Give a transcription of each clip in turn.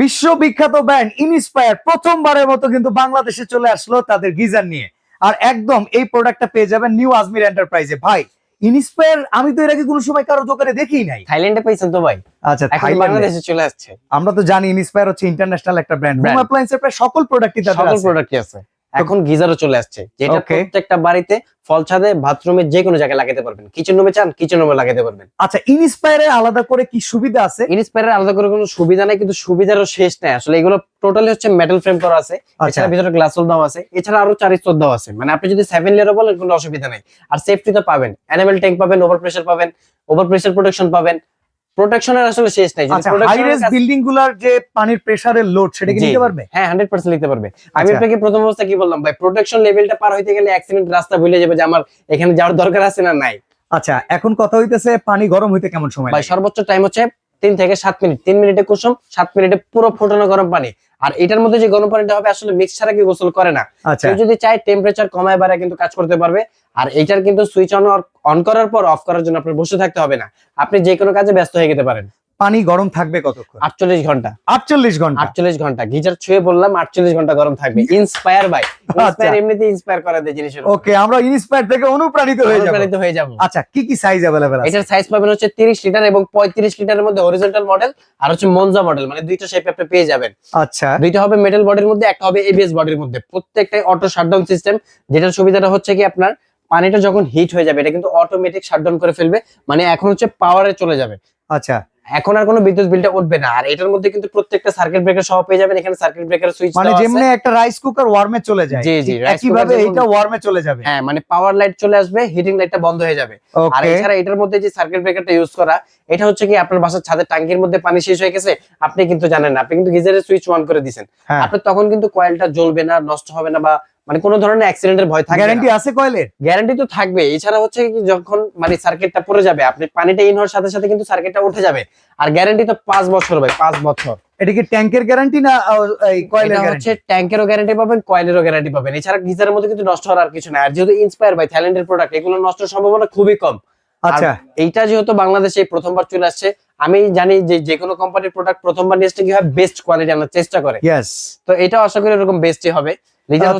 বিশ্ববিখ্যাত band inspire প্রথমবারের মতো কিন্তু বাংলাদেশে চলে আসলো তাদের গিজার নিয়ে। আর একদম এই প্রোডাক্টটা পেয়ে যাবেন নিউ আজমির এন্টারপ্রাইজে ভাই ইনস্পায়ার আমি তো এর আগে কোনো সময় কারও দোকানে দেখি নাই। থাইল্যান্ডে পাইছেন তো ভাই? আচ্ছা থাইল্যান্ডে। বাংলাদেশে চলে আসছে। আমরা তো জানি ইনস্পায়ার হচ্ছে ইন্টারন্যাশনাল একটা ব্র্যান্ড হোম. অ্যাপ্লায়েন্সের প্রায় সকল প্রোডাক্টই তাদের সকল প্রোডাক্টই আছে। এখন গিজারও চলে আসছে যেটা প্রত্যেকটা বাড়িতে ফল ছাদে বাথরুমে যে কোনো জায়গায় লাগাতে পারবেন। কিচেন রুমে চান কিচেন রুমে লাগাতে পারবেন। আচ্ছা ইনস্পায়ারে আলাদা করে কি সুবিধা আছে? ইনস্পায়ারের আলাদা করে কোনো সুবিধা নাই কিন্তু সুবিধারও শেষ নাই। আসলে এগুলো টোটালি হচ্ছে মেটাল ফ্রেম করা আছে। আচ্ছা। এছাড়া ভিতরে গ্লাস দেওয়া আছে। এছাড়া আরও চার স্তর দেওয়া আছে। মানে আপনি যদি সেভেন লেয়ারও বলেন কোনো অসুবিধা নাই। আর সেফটি তো পাবেন। অ্যানিমেল ট্যাঙ্ক পাবেন ওভার প্রেশার পাবেন ওভার প্রেশার প্রোটেকশন পাবেন। প্রোটেকশনের আসলে শেষ নাই হাই রেস বিল্ডিংগুলার যে পানির প্রেসারের লোড সেটা কি নিতে পারবে? হ্যাঁ হান্ড্রেড পার্সেন্ট নিতে পারবে। আমি আচ্ছা। আপনাকে প্রথম অবস্থা কি বললাম ভাই প্রোটেকশন লেভেলটা পার হইতে গেলে অ্যাক্সিডেন্ট রাস্তা ভুলে যাবে যে আমার এখানে যাওয়ার দরকার আছে না নাই। আচ্ছা এখন কথা হইতেছে পানি গরম হইতে কেমন সময় ভাই সর্বোচ্চ টাইম হচ্ছে তিন থেকে সাত মিনিট। তিন মিনিটে কুসুম সাত মিনিটে পুরো ফুটানো গরম পানি। আর এটার মধ্যে যে গরম পানিটা হবে আসলে মিক্স ছাড়া কি গোসল করে না। আচ্ছা। কেউ যদি চায় টেম্পারেচার কমায় বাড়ায় কিন্তু কাজ করতে পারবে। আর এটার কিন্তু সুইচ অন অন করার পর অফ করার জন্য আপনার বসে থাকতে হবে না। আপনি যে কোনো কাজে ব্যস্ত হয়ে যেতে পারেন। পানি গরম থাকবে কতক্ষণ? আটচল্লিশ ঘণ্টা। আটচল্লিশ ঘণ্টা। আটচল্লিশ ঘণ্টা। গিজার ছুঁয়ে বললাম আটচল্লিশ ঘণ্টা গরম থাকবে। ইন্সপায়ার ইন্সপায়ার এমনিতে ইন্সপায়ার করা দেয় জিনিসের ওকে আমরা ইনস্পায়ার থেকে অনুপ্রাণিত হয়ে যাব। অনুপ্রাণিত হয়ে যাব। আচ্ছা কি কি সাইজ অ্যাভেলেবেল আছে? এটার সাইজ পাবেন হচ্ছে তিরিশ লিটার এবং পঁয়ত্রিশ লিটারের মধ্যে হরিজন্টাল মডেল আর হচ্ছে মনজা মডেল মানে দুইটা শেপ আপনি পেয়ে যাবেন। আচ্ছা। দুইটা হবে মেটাল বডির মধ্যে একটা হবে এবিএস বডির মধ্যে। প্রত্যেকটাই অটো শাটডাউন সিস্টেম যেটার সুবিধাটা হচ্ছে কি আপনার পানিটা যখন হিট হয়ে যাবে এটা কিন্তু অটোমেটিক শাটডাউন করে ফেলবে। মানে এখন হচ্ছে পাওয়ারে চলে যাবে। আচ্ছা। এখন আর কোনো বিদ্যুৎ বিলটা উঠবে না। আর এটার মধ্যে কিন্তু প্রত্যেকটা সার্কিট ব্রেকার সহ পেয়ে যাবেন। এখানে সার্কিট ব্রেকার সুইচ মানে যেমনি একটা রাইস কুকার ওয়ার্মে চলে যায় জি, জি, cooker এটা ওয়ার্মে চলে যাবে। হ্যাঁ মানে পাওয়ার লাইট চলে আসবে হিটিং লাইটটা বন্ধ হয়ে যাবে। আর এছাড়া এটার মধ্যে যে সার্কিট ব্রেকারটা ইউজ করা এটা হচ্ছে কি আপনার বাসার ছাদের ট্যাঙ্কির মধ্যে পানি শেষ হয়ে গেছে আপনি কিন্তু জানেন না আপনি কিন্তু গিজারের সুইচ অন করে দিয়েছেন হ্যাঁ। আপনার তখন কিন্তু কয়েলটা জ্বলবে না নষ্ট হবে না বা মানে কোনো ধরনের অ্যাক্সিডেন্টের ভয় থাকে গ্যারান্টি আছে কয়েলের? গ্যারান্টি তো থাকবে এছাড়া হচ্ছে কি যখন মানে সার্কিটটা পড়ে যাবে আপনি পানিটা ইন হওয়ার সাথে সাথে কিন্তু সার্কিটটা উঠে যাবে। আর গ্যারান্টি তো 5 বছর ভাই 5 বছর। এটা কি ট্যাঙ্কের গ্যারান্টি না এই কয়েলের গ্যারান্টি হচ্ছে ট্যাঙ্কেরও গ্যারান্টি পাবেন কয়েলেরও গ্যারান্টি পাবেন। এছাড়া গিজারের মধ্যে কিন্তু নষ্ট হওয়ার আর কিছু নাই। আর যেহেতু ইন্সপায়ার বাই থাইল্যান্ডের প্রোডাক্ট এগুলো নষ্ট সম্ভাবনা খুবই কম। আচ্ছা। এইটা যেহেতু বাংলাদেশে প্রথমবার চলে আসছে আমি জানি যে যে কোনো কোম্পানির প্রোডাক্ট প্রথমবার নিয়ে আসতে কি হয়? বেস্ট কোয়ালিটি আনার চেষ্টা করে। তো এটা আশা করি এরকম বেস্টই হবে।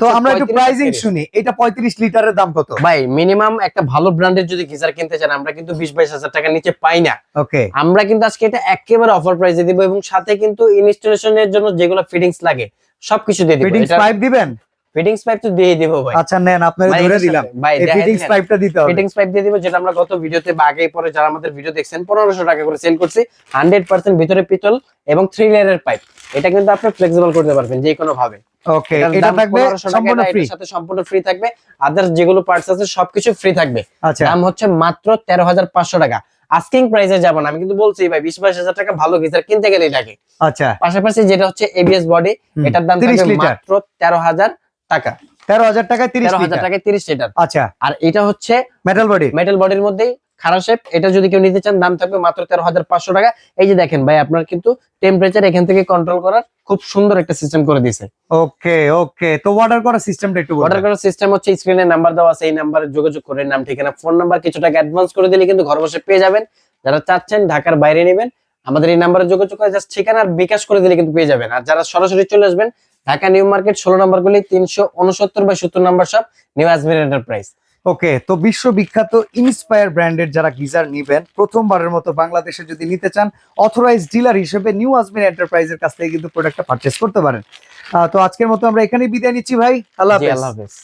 তো আমরা একটু 35 প্রাইজিং শুনি। এটা পঁয়ত্রিশ লিটারের দাম কত? ভাই মিনিমাম একটা ভালো ব্র্যান্ডের যদি গিজার কিনতে চান আমরা কিন্তু বিশ বাইশ হাজার টাকার নিচে পাই না। ওকে আমরা কিন্তু আজকে এটা একেবারে অফার প্রাইসে দিব এবং সাথে কিন্তু ইনস্টলেশনের জন্য যেগুলো ফিটিংস লাগে সবকিছু দিয়ে দিব। ফিটিংস পাইপ দিবেন? ফিটিংস পাইপ তো দিয়ে দিব ভাই। আচ্ছা নেন আপনারা ধরে দিলাম। ভাই ফিটিংস পাইপটা দিতে হবে। ফিটিংস পাইপ দিয়ে দিব যেটা আমরা গত ভিডিওতে বা আগে পরে যারা আমাদের ভিডিও দেখছেন পনেরোশো টাকা করে সেল করছি। হান্ড্রেড পার্সেন্ট ভিতরে পিতল এবং থ্রি লেয়ারের পাইপ এটা কিন্তু আপনি ফ্লেক্সিবল করতে পারবেন যে কোনো ভাবে। ওকে এটা থাকবে সম্পূর্ণ ফ্রি সাথে সম্পূর্ণ ফ্রি থাকবে। আদার্স যেগুলো পার্টস আছে সবকিছু ফ্রি থাকবে। আচ্ছা। দাম হচ্ছে মাত্র তেরো হাজার পাঁচশো টাকা। আস্কিং প্রাইসে যাব না আমি কিন্তু বলছি ভাই বিশ বাইশ হাজার টাকা ভালো গিজার কিনতে গেলেই লাগে। আচ্ছা। পাশাপাশি যেটা হচ্ছে এবিএস বডি এটার দাম থাকবে মাত্র তেরো হাজার টাকা। তেরো হাজার টাকায় তিরিশ হাজার টাকায় তিরিশ লিটার। আচ্ছা। আর এটা হচ্ছে মেটাল বডি মেটাল বডির মধ্যেই খারাপ শেপ এটা যদি কেউ নিতে চান দাম থাকবে মাত্র তেরো হাজার পাঁচশো টাকা। এই যে দেখেন ভাই আপনার কিন্তু টেম্পারেচার এখান থেকে কন্ট্রোল করার খুব সুন্দর একটা সিস্টেম করে দিয়েছে। ওকে ওকে। তো অর্ডার করার সিস্টেমটা একটু অর্ডার করার সিস্টেম হচ্ছে স্ক্রিনে নাম্বার দেওয়া আছে এই নাম্বারে যোগাযোগ করে নাম ঠিকানা ফোন নাম্বার কিছু টাকা অ্যাডভান্স করে দিলে কিন্তু ঘর বসে পেয়ে যাবেন। যারা চাচ্ছেন ঢাকার বাইরে নেবেন আমাদের এই নাম্বারে যোগাযোগ করে জাস্ট ঠিকানা আর বিকাশ করে দিলে কিন্তু পেয়ে যাবেন। আর যারা সরাসরি চলে আসবেন ঢাকা নিউ মার্কেট ষোলো নম্বর গুলি তিনশো উনসত্তর বা সত্তর নম্বর সব নিউ আজমির এন্টারপ্রাইজ ওকে তো বিশ্ববিখ্যাত ইন্সপায়ার ব্র্যান্ডের যারা গিজার নিবেন প্রথমবারের মতো বাংলাদেশে যদি নিতে চান অথরাইজ ডিলার হিসেবে নিউ আজমির এন্টারপ্রাইজের কাছ থেকে কিন্তু প্রোডাক্টটা পারচেস করতে পারেন। তো আজকের মতো আমরা এখানেই বিদায় নিচ্ছি ভাই আল্লাহ আল্লাহ হাফেজ।